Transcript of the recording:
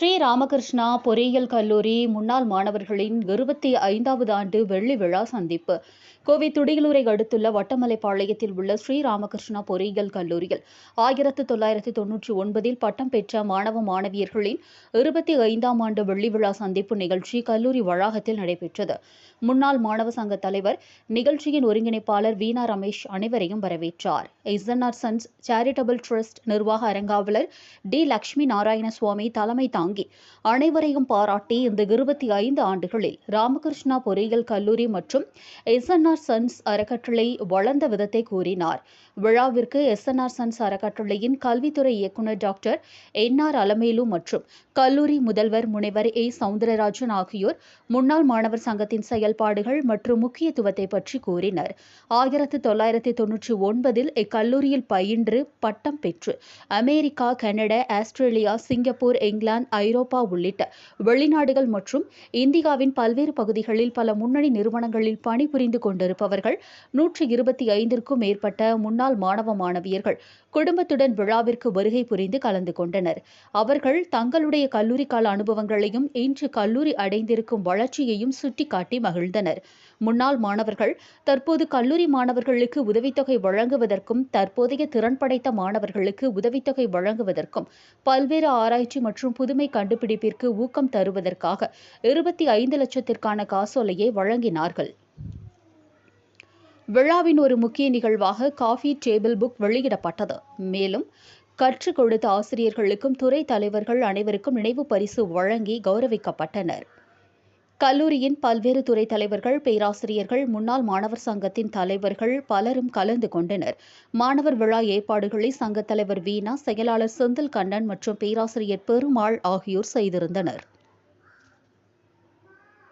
ஸ்ரீ ராமகிருஷ்ணா பொறியியல் கல்லூரி முன்னாள் மாணவர்களின் இருபத்தி ஐந்தாவது ஆண்டு வெள்ளி விழா சந்திப்பு. கோவை துடியலூரை அடுத்துள்ள வட்டமலைப்பாளையத்தில் உள்ள ஸ்ரீ ராமகிருஷ்ணா பொறியியல் கல்லூரியில் ஆயிரத்து தொள்ளாயிரத்தி தொன்னூற்றி ஒன்பதில் பட்டம் பெற்ற மாணவ மாணவியர்களின் இருபத்தி ஐந்தாம் ஆண்டு வெள்ளி விழா சந்திப்பு நிகழ்ச்சி கல்லூரி வளாகத்தில் நடைபெற்றது. முன்னாள் மாணவ சங்க தலைவர் நிகழ்ச்சியின் ஒருங்கிணைப்பாளர் வீணா ரமேஷ் அனைவரையும் வரவேற்றார். எஸ்என்ஆர் சன்ஸ் சேரிட்டபிள் ட்ரஸ்ட் நிர்வாக அரங்காவலர் டி லட்சுமி நாராயணசுவாமி தலைமை தாங்கி தாங்கி அனைவரையும் பாராட்டி இந்த இருபத்தி ஐந்து ஆண்டுகளில் ராமகிருஷ்ணா பொறியியல் கல்லூரி மற்றும் எஸ்என்ஆர் சன்ஸ் அறக்கட்டளை வளர்ந்த விதத்தை கூறினார். விழாவிற்கு எஸ்என்ஆர் சன்ஸ் அறக்கட்டளையின் கல்வித்துறை இயக்குநர் டாக்டர் என் ஆர் அலமேலு மற்றும் கல்லூரி முதல்வர் முனைவர் ஏ சவுந்தரராஜன் ஆகியோர் முன்னாள் மாணவர் சங்கத்தின் செயல்பாடுகள் மற்றும் முக்கியத்துவத்தை பற்றி கூறினர். ஆயிரத்தி தொள்ளாயிரத்தி தொன்னூற்றி ஒன்பதில் இக்கல்லூரியில் பயின்று பட்டம் பெற்று America Canada Australia Singapore England ஐரோப்பா உள்ளிட்ட வெளிநாடுகள் மற்றும் இந்தியாவின் பல்வேறு பகுதிகளில் பல முன்னணி நிறுவனங்களில் பணிபுரிந்து கொண்டிருப்பவர்கள் நூற்றி இருபத்தி ஐந்திற்கும் மேற்பட்ட முன்னாள் மாணவ மாணவியர்கள் குடும்பத்துடன் விழாவிற்கு வருகை புரிந்து கலந்து கொண்டனர். அவர்கள் தங்களுடைய கல்லூரி கால அனுபவங்களையும் இன்று கல்லூரி அடைந்திருக்கும் வளர்ச்சியையும் சுட்டிக்காட்டி மகிழ்ந்தனர். முன்னாள் மாணவர்கள் தற்போது கல்லூரி மாணவர்களுக்கு உதவித்தொகை வழங்குவதற்கும் தற்போதைய திறன் படைத்த மாணவர்களுக்கு உதவித்தொகை வழங்குவதற்கும் பல்வேறு ஆராய்ச்சி மற்றும் புதுமை புதுமை கண்டுபிடிப்பிற்கு ஊக்கம் தருவதற்காக இருபத்தி ஐந்து லட்சத்திற்கான காசோலையை வழங்கினார்கள். விழாவின் ஒரு முக்கிய நிகழ்வாக காஃபி டேபிள் புக் வெளியிடப்பட்டது. மேலும் கற்றுக் கொடுத்த ஆசிரியர்களுக்கும் துறை தலைவர்கள் அனைவருக்கும் நினைவு பரிசு வழங்கி கௌரவிக்கப்பட்டனர். கல்லூரியின் பல்வேறு துறை தலைவர்கள் பேராசிரியர்கள் முன்னாள் மாணவர் சங்கத்தின் தலைவர்கள் பலரும் கலந்து கொண்டனர். மாணவர் விழா ஏற்பாடுகளை சங்கத் தலைவர் வீணா செயலாளர் செந்தில் கண்ணன் மற்றும் பேராசிரியர் பெருமாள் ஆகியோர் செய்திருந்தனர்.